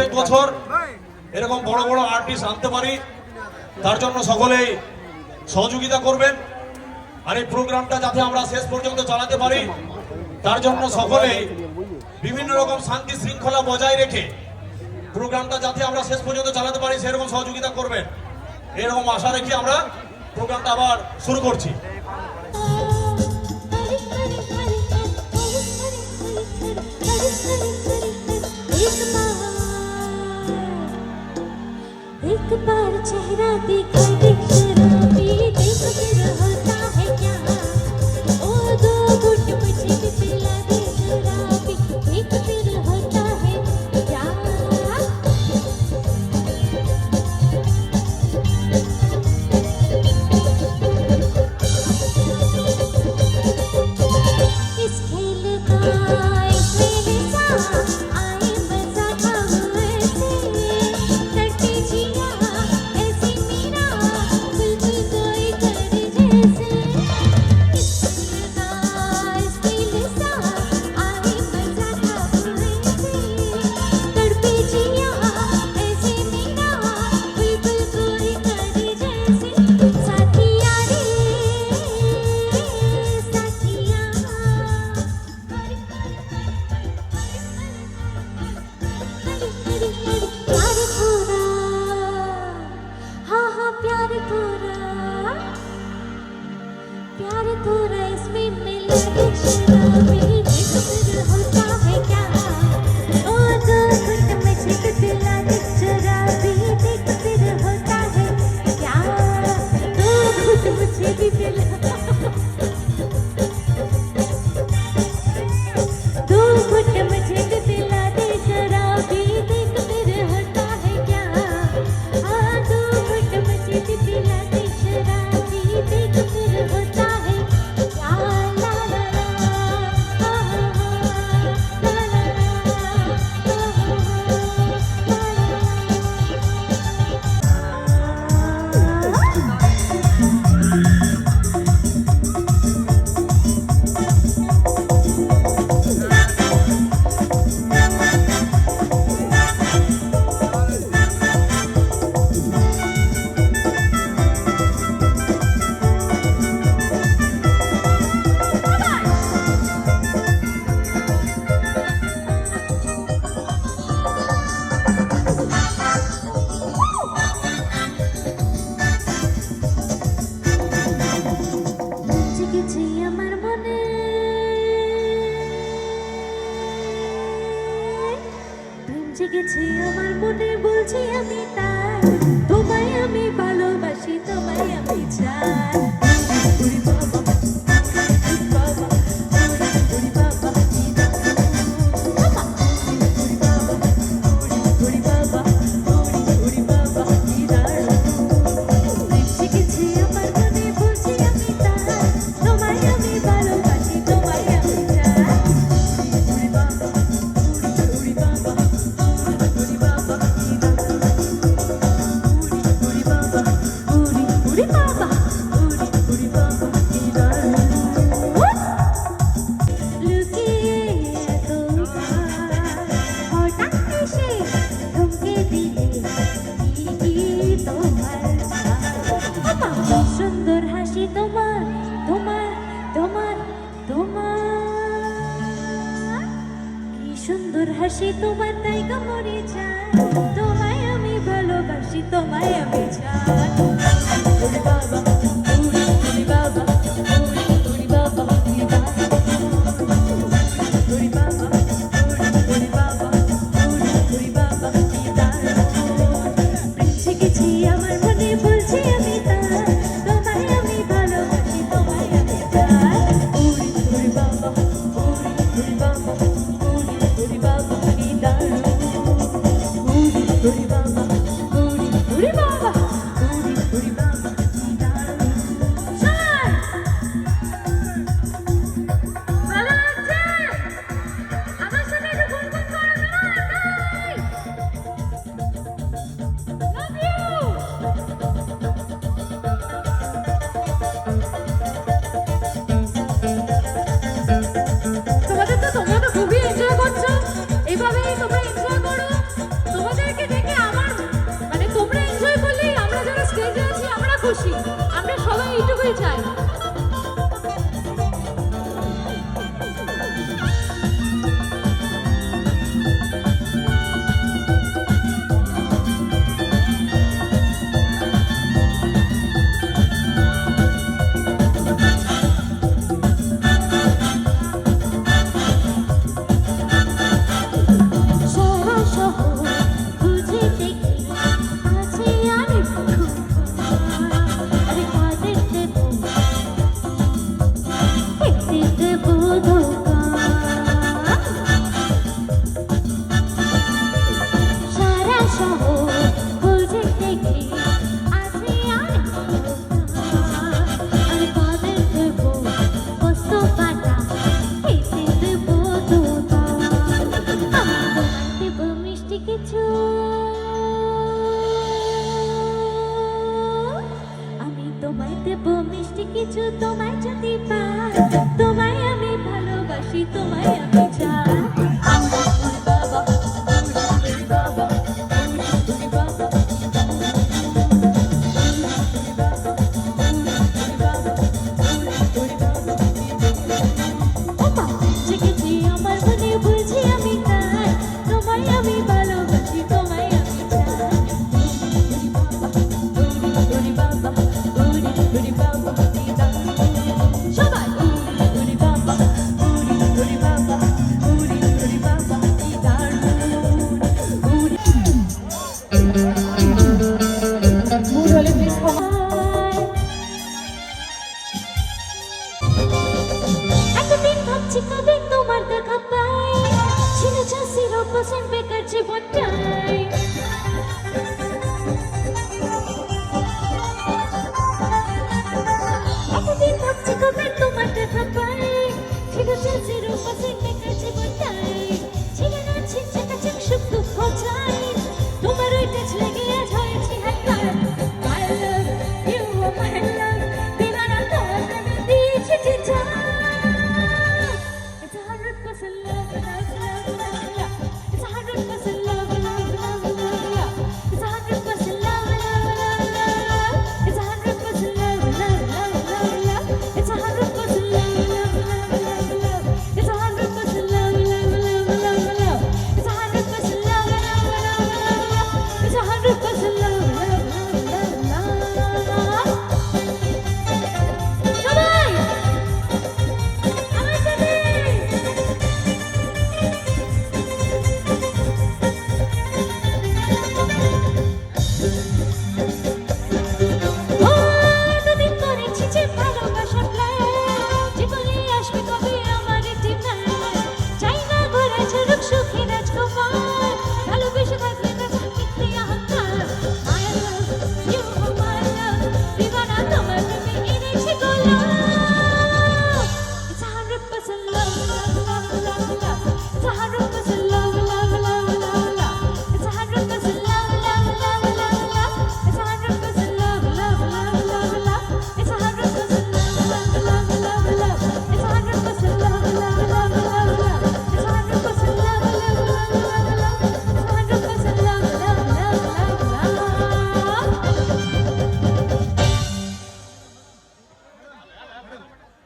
প্রত্যেক বছর এরকম বড় বড় আর্টিস্ট আনতে পারি। তার জন্য সকলেই সহযোগিতা করবেন। আর এই প্রোগ্রামটা যাতে আমরা শেষ পর্যন্ত চালাতে পারি, তার জন্য সকলেই বিভিন্ন রকম শান্তি শৃঙ্খলা বজায় রেখে প্রোগ্রামটা যাতে আমরা শেষ পর্যন্ত চালাতে পারি, সেরকম সহযোগিতা করবেন। এরকম আশা রেখে আমরা প্রোগ্রামটা আবার শুরু করছি। Thank you. একবার চেহারা দেখাই বলছি আমার মনে বলছি আমি তা তোমার তোমার কি সুন্দর হাসি তোমার তাই মরে যায় তোমায় আমি ভালোবাসি তোমায় আমি চাই মিষ্টি কিছু তোমায় যদি পাই তোমায় আমি ভালোবাসি তোমায় আমি চাই। sin